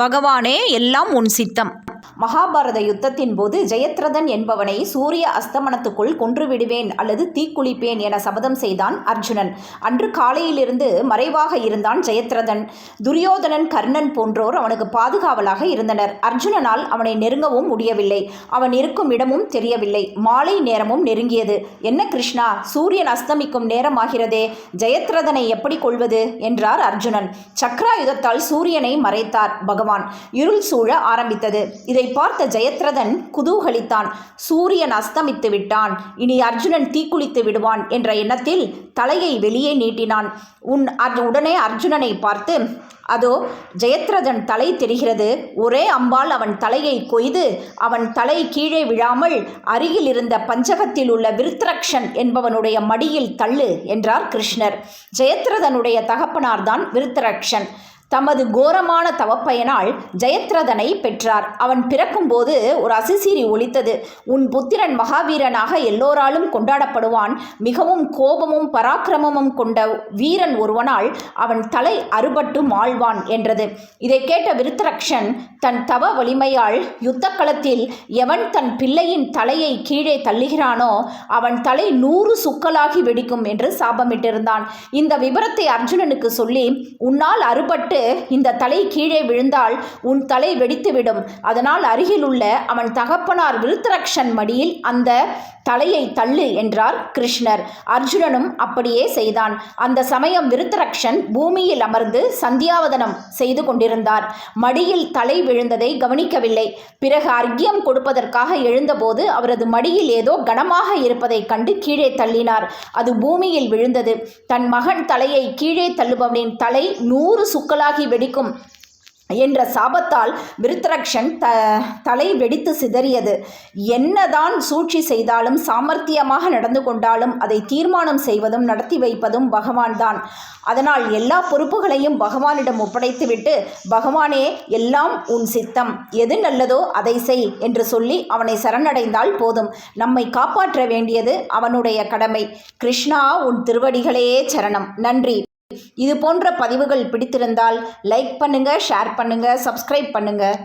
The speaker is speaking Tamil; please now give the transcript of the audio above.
பகவானே எல்லாம் உன் சித்தம். மகாபாரத யுத்தத்தின் போது ஜெயத்ரதன் என்பவனை சூரிய அஸ்தமனத்துக்குள் கொன்றுவிடுவேன் அல்லது தீக்குளிப்பேன் என சபதம் செய்தான் அர்ஜுனன். அன்று காலையிலிருந்து மறைவாக இருந்தான் ஜெயத்ரதன். துரியோதனன் கர்ணன் போன்றோர் அவனுக்கு பாதுகாவலாக இருந்தனர். அர்ஜுனனால் அவனை நெருங்கவும் முடியவில்லை. அவன் இருக்கும் இடமும் தெரியவில்லை. மாலை நேரமும் நெருங்கியது. என்ன கிருஷ்ணா சூரியன் அஸ்தமிக்கும் நேரமாகிறதே. ஜெயத்ரதனை எப்படி கொள்வது? என்றார் அர்ஜுனன். சக்ராயுதத்தால் சூரியனை மறைத்தார் பகவான். இருள் சூழ ஆரம்பித்தது. இதை பார்த்த ஜெயத்ரதன் குதூகலித்தான். சூரியன் அஸ்தமித்து விட்டான். இனி அர்ஜுனன் தீக்குளித்து விடுவான் என்ற எண்ணத்தில் தலையை வெளியே நீட்டினான். உன் அர்- உடனே அர்ஜுனனை பார்த்து அதோ ஜெயத்ரதன் தலை தெரிகிறது. ஒரே அம்பால் அவன் தலையை கொய்து அவன் தலை கீழே விழாமல் அருகில் இருந்த பஞ்சகத்தில் உள்ள விருத்ரக்ஷன் என்பவனுடைய மடியில் தள்ளு என்றார் கிருஷ்ணர். ஜெயத்ரதனுடைய தகப்பனார்தான் விருத்ரக்ஷன். தமது கோரமான தவப்பயனால் ஜெயத்ரதனை பெற்றார். அவன் பிறக்கும்போது ஒரு அசிசீரி ஒலித்தது. உன் புத்திரன் மகாவீரனாக எல்லோராலும் கொண்டாடப்படுவான். மிகவும் கோபமும் பராக்கிரமமும் கொண்ட வீரன் ஒருவனால் அவன் தலை அறுபட்டு மாழ்வான் என்றது. இதை கேட்ட விருத்தரக்ஷன் தன் தவ வலிமையால் யுத்தக்களத்தில் எவன் தன் பிள்ளையின் தலையை கீழே தள்ளுகிறானோ அவன் தலை நூறு சுக்கலாகி வெடிக்கும் என்று சாபமிட்டிருந்தான். இந்த விபரத்தை அர்ஜுனனுக்கு சொல்லி உன்னால் அறுபட்டு இந்த தலை கீழே விழுந்தால் உன் தலை வெடித்துவிடும். அதனால் அருகிலுள்ள அவன் தகப்பனார் விருத்தரக்ஷன் மடியில் அந்த தலையை தள்ளு என்றார் கிருஷ்ணர். அர்ஜுனனும் அப்படியே செய்தான். அந்த சமயம் விருத்தரக்ஷன் பூமியில் அமர்ந்து சந்தியாவதனம் செய்து கொண்டிருந்தார். மடியில் தலை விழுந்ததை கவனிக்கவில்லை. பிறகு அர்க்கியம் கொடுப்பதற்காக எழுந்தபோது அவரது மடியில் ஏதோ கனமாக இருப்பதைக் கண்டு கீழே தள்ளினார். அது பூமியில் விழுந்தது. தன் மகன் தலையை கீழே தள்ளுபவனின் தலை நூறு சுக்கலாக வெடிக்கும் என்ற சாபத்தால் விருத்ரக்ஷன் த தலை வெடித்து சிதறியது. என்னதான் சூழ்ச்சி செய்தாலும் சாமர்த்தியமாக நடந்து கொண்டாலும் அதை தீர்மானம் செய்வதும் நடத்தி வைப்பதும் பகவான்தான் அதனால் எல்லா பொறுப்புகளையும் பகவானிடம் ஒப்படைத்துவிட்டு பகவானே எல்லாம் உன் சித்தம். எது நல்லதோ அதை செய் என்று சொல்லி அவனை சரணடைந்தால் போதும். நம்மை காப்பாற்ற வேண்டியது அவனுடைய கடமை. கிருஷ்ணா உன் திருவடிகளே சரணம். நன்றி. இது போன்ற பதிவுகள் பிடித்திருந்தால் லைக் பண்ணுங்கள் ஷேர் பண்ணுங்கள் சப்ஸ்கிரைப் பண்ணுங்கள்